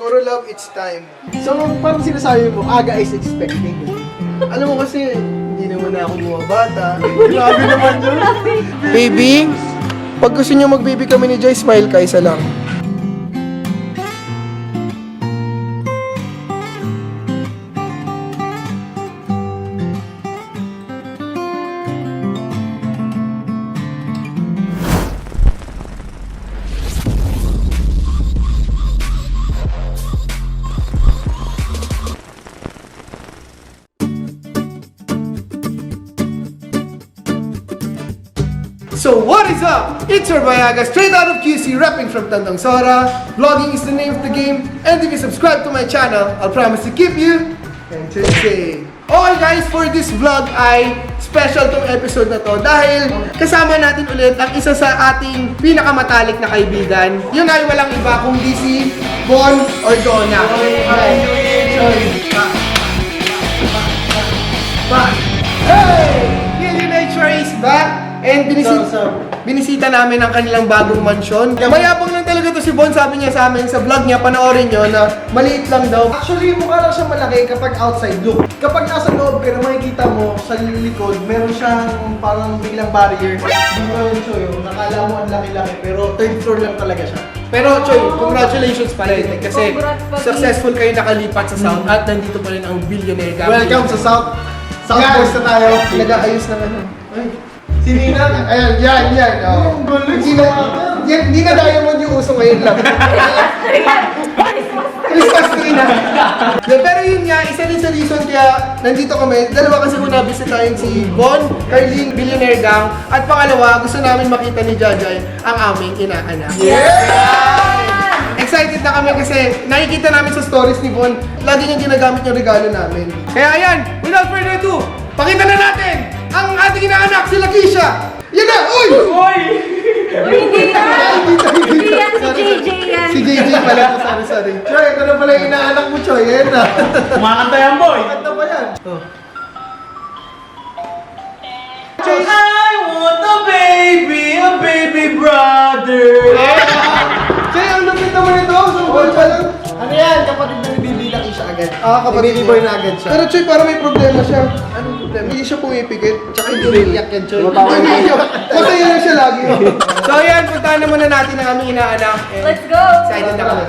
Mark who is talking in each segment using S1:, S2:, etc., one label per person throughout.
S1: Siguro love, it's time.
S2: So, parang sinasabi mo, aga is expecting.
S1: Alam mo kasi, hindi naman ako bumabata. Grabe naman yun. Baby, pag gusto niyo mag-baby kami ni Joy, smile ka, isa lang. So what is up? It's your Bayaga, straight out of QC, rapping from Tandang Sora. Vlogging is the name of the game, and if you subscribe to my channel, I'll promise to keep you entertained. Okay guys, for this vlog ay special tong episode na to dahil kasama natin ulit ang isa sa ating pinakamatalik na kaibigan. Yun ay walang iba kundi si Bon or Donna. Back. Hey! Millionaire Trace back! And binisit binisita namin ang kanilang bagong mansyon. Mayabang lang talaga to si Bon, sabi niya sa amin sa vlog niya, panoorin nyo na maliit lang daw.
S2: Actually, mukha lang siya malaki kapag outside look. Kapag nasa loob ka na makikita mo sa likod, meron siyang parang biglang barrier. Hindi mo yun, Choy. oh. Nakala mo ang laki-laki, pero third floor lang talaga siya.
S1: Pero Choy, congratulations pala rin kasi
S3: Congrats, papi.
S1: successful kayo nakalipat sa South at nandito pa rin ang billionaire family.
S2: Welcome sa South. South
S1: Yan.
S2: Coast na tayo.
S1: Nag-aayos ng ano. Ay.
S2: Si Nina,
S1: Ayan, yan, yan. Oh. Hindi na, yan, hindi na diamond yung uso ngayon lang. Christmas tree na. De, pero yun nga, isa rin sa reason kaya nandito kami. Dalawa kasi muna bisitahin si Bon, Carlene, Billionaire Gang. At pangalawa, gusto namin makita ni Jajay ang aming inaanak. Excited na kami kasi nakikita namin sa stories ni Bon, lagi niyang ginagamit yung regalo namin. Kaya ayan, without further ado, pakita na natin ang ating inaanak, si Lakeisha! Yan na! Uy!
S3: Uy, hindi yan! Hindi yan, si JJ yan.
S1: Si JJ pala to, sorry, sorry.
S2: Choy, ito na pala yung inaanak mo, Choy. Yan na.
S4: Kumakanta yan, boy!
S2: Kanta pa yan.
S4: I want a baby, a baby brother!
S1: Choy, ang lupit naman ito! Sumukol pa lang!
S2: Ano yan? Kapatid na nabibilang siya agad.
S1: Ah, kapatid
S2: Baby boy na agad siya.
S1: Pero Choy, parang may problema siya. Anong problema? Hindi siya pumipikit.
S2: Tsaka hindi umiiyak yan, Choy.
S1: Hindi siya. Masaya na siya lagi. so ayan, puntahan naman na natin ang aming inaanak. And
S3: Let's go!
S1: Excited na kami.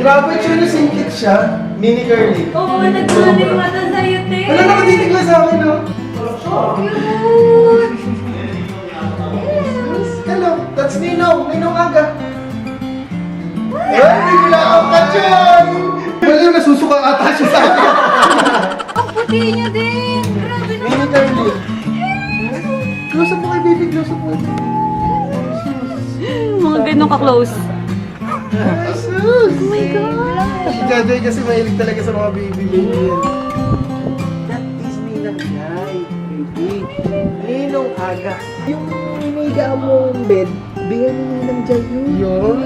S1: Grabe, Choy, nasingkit siya.
S2: Mini curly.
S3: Oo, yung mata sa'yo, te.
S1: Wala nakatitig lang sa akin, no?
S3: Cute!
S1: Ninong. Ninong Aga. Ay, bigla ako ka dyan! Wala yung nasusuka ata siya sa akin.
S3: Ang puti niya din! Grabe
S1: Mini
S3: naman.
S1: curly. Close up mo kay baby, close up mo.
S3: Mga ganun ka-close.
S1: Oh
S3: my God!
S1: Si Jajay kasi mahilig talaga sa mga baby baby.
S2: That is Ninang Jai, baby. Ninong aga. Yung iniga mong bed, bigyan mo Ninang Jai yun.
S1: Yun.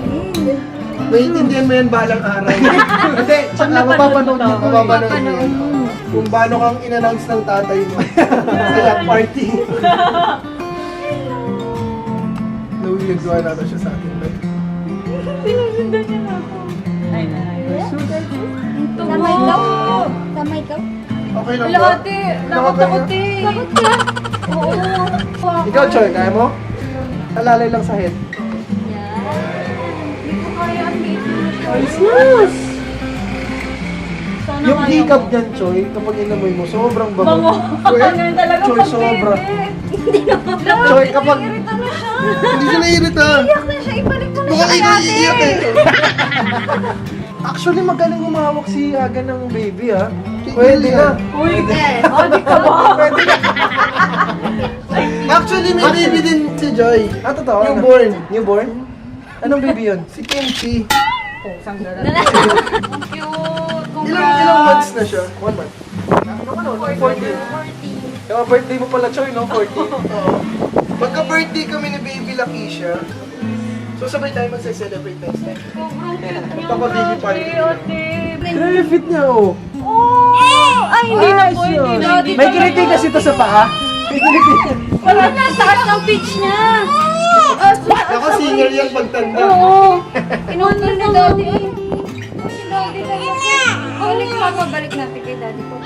S1: Naiintindihan mo yan balang araw. Hindi, tsaka
S3: napanood
S1: mapapanood
S3: to.
S1: Mapapanood yan.
S3: Mapapanood.
S1: Kung paano kang in-announce ng tatay mo sa yacht party. Nawilagduhan na siya sa akin.
S3: Sinusundan niya na ako. Ay, ay.
S5: Samay ka? Samay ka?
S1: Okay lang
S3: Wala
S1: ba?
S3: ate, nakatakot eh.
S5: Ka?
S3: Oo.
S1: Ikaw, Choy, kaya mo? Alalay lang sa head.
S3: Hindi ko kaya ang.
S1: Ayos!
S3: Sana
S2: Yung
S3: kaya
S2: hikab
S3: mo.
S2: niyan, Choy, kapag inamoy mo, sobrang bango.
S3: Bango.
S2: Choy,
S3: Ganun talaga
S2: Choy,
S3: pag
S2: sobra.
S3: baby.
S2: Choy, kapag...
S3: Irita na siya.
S1: Hindi siya naiirita.
S3: Iyak na siya, ibalik mo na
S1: Mukhang
S3: siya kay
S1: iniiyak eh.
S3: ate.
S2: Actually, magaling humawak si Aga ng baby, ha?
S1: Tigil
S2: Pwede
S1: yan.
S2: na.
S3: Uy, oh, di ka ba?
S2: Pwede na.
S1: Actually, may baby din si Joy.
S2: Ah, totoo?
S1: Newborn.
S2: Newborn? Anong baby yun?
S1: Si Kimchi.
S3: Cute.
S1: Ilang ilang months na siya?
S2: One month. Ano ano? 40. Yung birthday mo pala, Choy, no? 40.
S1: Oo. Magka-birthday kami ni Baby Lakeisha. So sabay tayo magse-celebrate next time.
S3: Sobrang cute niya.
S1: Papa baby party.
S3: Ate.
S2: Grabe fit niya, oh.
S3: Oh! Ay, hindi na po
S2: May kinitig kasi ito sa paa. May kinitig.
S3: Wala na, taas ng pitch niya.
S1: Ako singer yan pagtanda.
S3: Oo. Inuunod ni Daddy. Si Daddy talaga. Balik pa, balik natin kay Daddy ko.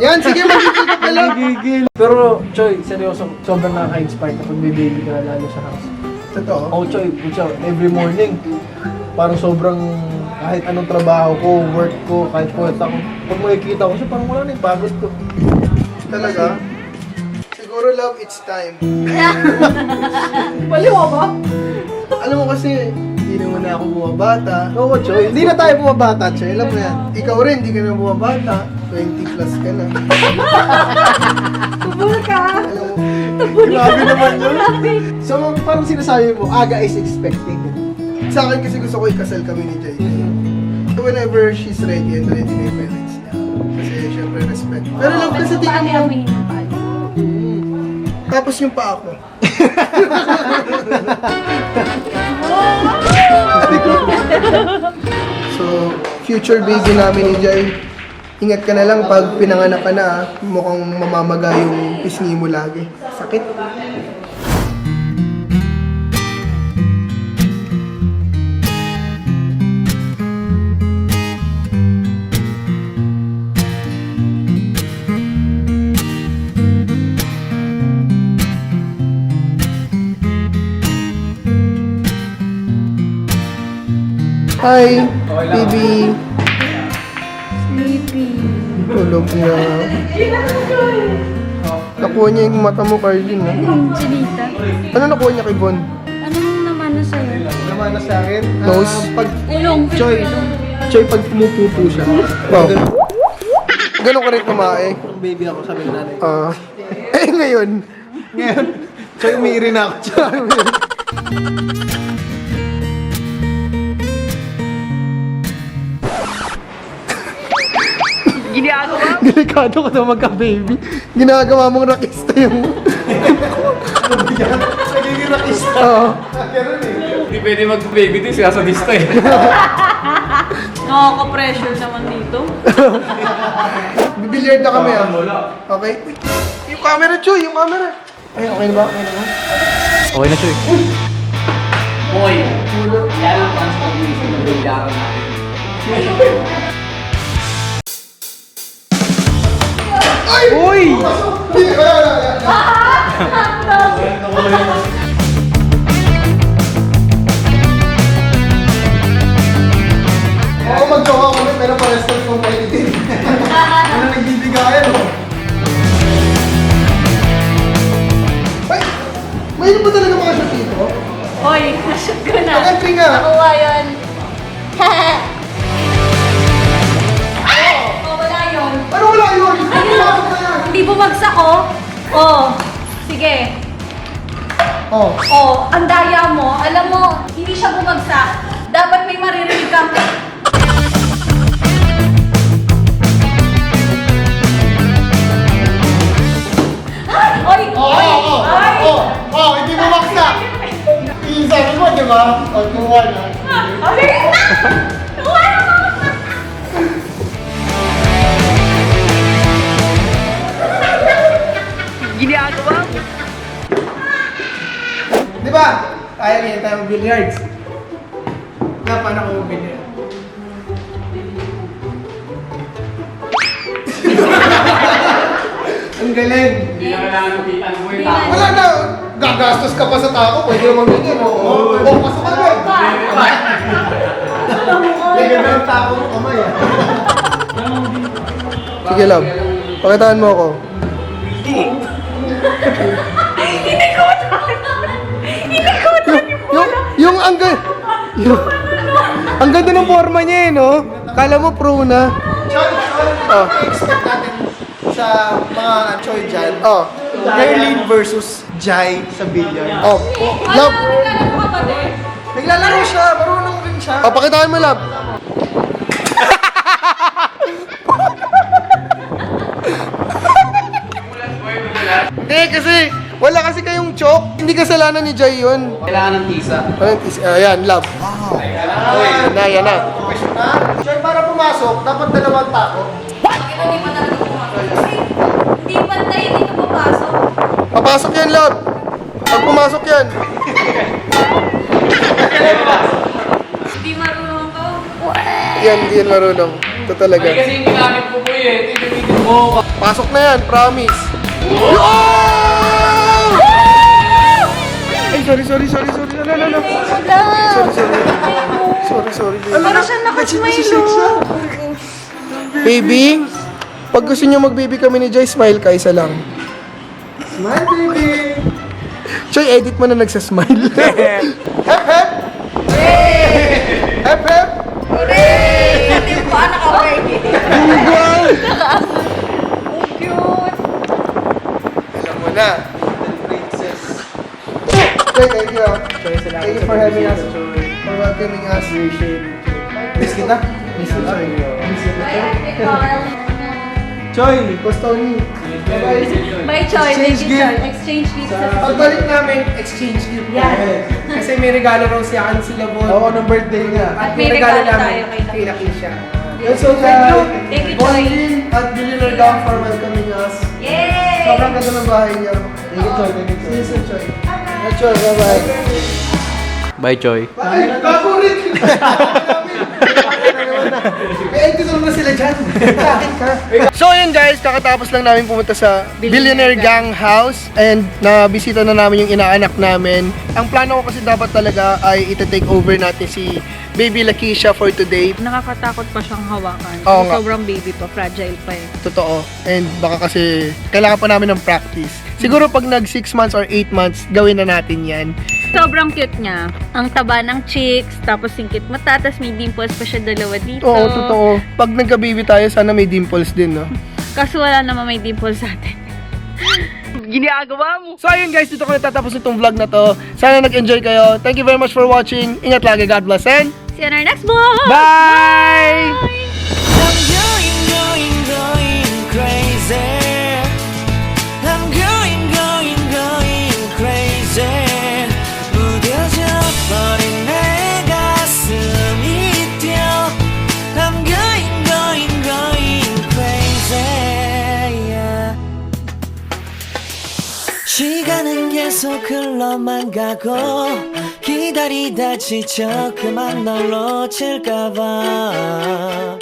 S1: Yan, sige, magigil ka pala.
S2: Gigil. Pero, Choy, seryoso, sobrang nakaka-inspire kapag may baby ka lalo sa house.
S1: Totoo.
S2: Oh, Choy, putya, every morning, parang sobrang kahit anong trabaho ko, work ko, kahit puwet ako, pag makikita ko siya, parang wala na yung pagod ko.
S1: Talaga? Siguro love, it's time.
S3: Baliw ba?
S1: Alam mo kasi, hindi naman na ako bumabata.
S2: Oo, Choy, hindi na tayo bumabata, Choy, alam mo yan.
S1: Ikaw rin, hindi ka na bumabata. 20 plus ka na.
S3: Tubol ka.
S1: Alam mo, grabe naman yun.
S2: So, parang sinasabi mo, aga is expecting.
S1: Sa akin kasi gusto ko ikasal kami ni Jay. So whenever she's ready and ready na yung parents niya. Kasi syempre respect. Pero love kasi tingnan mo.
S3: Yung paano?
S1: Tapos yung pa ako. so, future baby namin ni Jay. Ingat ka na lang pag pinanganak ka na ah. Mukhang mamamaga yung pisngi mo lagi. Sakit. Hi, baby.
S3: Sleepy.
S1: Tulog na. Nakuha niya yung mata mo, Carlin. ah.
S3: Chinita.
S1: Ano nakuha niya kay Bon?
S3: Anong naman na sa'yo?
S2: Naman na sa akin,
S1: Nose?
S2: ah, pag,
S3: Ulong.
S2: Choy, Choy, pag pumupupo siya,
S1: Wow. Ganun ka rin kumain.
S2: Parang baby ako, sabi ng nanay.
S1: Ah. eh, ngayon.
S2: Ngayon, Choy, umiiri na ako, Choy.
S1: Delikado ka na magka-baby. Ginagawa mong rakista yung...
S2: Nagiging rakista.
S1: Oo.
S6: Hindi pwede mag-baby din, sinasadista eh.
S3: Nakaka-pressure naman dito.
S1: Bibilyard na kami ah. Okay? Uy, Yung camera, Choy! Yung camera! Ay, okay na ba? Okay na ba?
S6: Okay na eh. Boy, kaya lang fans ko yung isip ng natin.
S2: Uy!
S1: Oo, mag-jowa kami, pero pares kami competitive. Ano nagbibigayan, oh? Ay! Mayroon ba talaga mga shot dito?
S3: Hoy, nashoot ko na.
S1: Pag-entry nga.
S3: Nakuha yun. Hindi bumagsak oh. Oh, sige.
S1: Oh.
S3: Oh, ang daya mo. Alam mo, hindi siya bumagsak. Dapat may maririnig kang... Ay! Oy!
S1: Oh,
S3: Oy!
S1: oh, oh,
S3: Ay!
S1: oh, oh, hindi mo maksa. Yung sabi mo, di ba? Oh, kumuha na.
S3: Ay! Kuha na
S1: Kaya ganyan tayo mag-billiards. Na, paano ko mag-billiard? Ang galing.
S6: Hindi na kailangan ng kita mo yung
S3: tao.
S1: Wala na. Gagastos ka pa sa tako. Pwede naman ganyan. Oo. Oh, pasok ka doon.
S2: Lagyan na yung tako mo kamay, ah.
S1: Sige, love. Pakitaan mo ako. Ang ga- yung, ang ganda ng forma niya eh, no? Kala mo pro na.
S2: Choy, Choy,
S1: Oh.
S2: expect natin sa mga Choy dyan,
S1: Oh.
S2: Gerlin versus Jai sa billiard.
S1: Oh. Love.
S2: Naglalaro siya, marunong rin siya.
S1: Oh, pakitaan mo, love. Hindi, kasi wala kasi kayong choke. Hindi kasalanan ni Jay yun.
S6: Kailangan ng tisa.
S1: Ayan, is- Ayan, love. Yan na, yan na.
S2: Choy, para pumasok, dapat dalawang tako.
S3: Hindi pa talaga pumasok. Kasi hindi
S1: Pasok yan, love. Pag pumasok yan.
S3: Hindi marunong ka.
S1: Yan, hindi yan marunong. Ito talaga.
S6: Kasi yung ginamit ko po eh. Ito yung gamitin mo.
S1: Pasok na yan, promise. Oh! Sorry, sorry, sorry, sorry. No, no, no. Sorry, sorry. Sorry, sorry. baby.
S3: Para siya nakasmile.
S1: Baby, pag gusto niyo mag-baby kami ni Joy, smile ka, isa lang.
S2: Smile, baby!
S1: Joy, edit mo na nagsasmile. hep, hep! Hep, hep!
S3: Hindi ko pa naka-work.
S1: Google!
S3: Cute.
S1: Alam mo na. Joy, thank you. Thank you for having us. For welcoming us.
S2: Miss kita? Miss kita. Miss kita.
S3: Bye, Ate Carl.
S2: Choy!
S1: Bye-bye.
S3: Bye, Choy.
S2: Exchange
S3: Thank you, Choy. Exchange gift sa
S1: Pagbalik namin, exchange gift.
S3: Yan.
S1: Kasi may regalo raw si Ann sila.
S2: Oo, ng birthday niya.
S1: At
S3: May
S1: may
S3: regalo
S1: regalo namin
S3: tayo kay
S1: kay Lakeisha.
S2: Yes,
S1: so thank you.
S3: Thank you,
S1: Bon
S3: Joy.
S1: Lin at Billionaire Gang for welcoming us.
S3: Yay!
S1: Sobrang ganda ng bahay niya.
S2: Thank you, Choy. Thank you,
S1: See you soon, Choy.
S2: Choy. Choy, bye-bye.
S6: Bye, Choy.
S1: Ay, bago rin! May entity na sila dyan. Bakit ka? So yun guys, kakatapos lang namin pumunta sa Billionaire Gang House and nabisita na namin yung inaanak namin. Ang plano ko kasi dapat talaga ay ita-take over natin si Baby Lakeisha for today.
S7: Nakakatakot pa siyang hawakan.
S1: Oo nga.
S7: sobrang baby pa, fragile pa eh.
S1: Totoo. And baka kasi kailangan pa namin ng practice. Siguro pag nag 6 months or 8 months, gawin na natin yan.
S7: Sobrang cute niya. Ang taba ng cheeks, tapos singkit mata, tapos may dimples pa siya dalawa dito.
S1: Oo, totoo. Pag nagka-baby tayo, sana may dimples din, no?
S7: Kaso wala naman may dimples sa atin. Ginagawa mo!
S1: So ayun guys, dito ko natatapos itong vlog na to. Sana nag-enjoy kayo. Thank you very much for watching. Ingat lagi. God bless and
S7: See you on our next vlog!
S1: bye!
S8: I'm 흘러만 가고 기다리다 지쳐 그만 널 놓칠까봐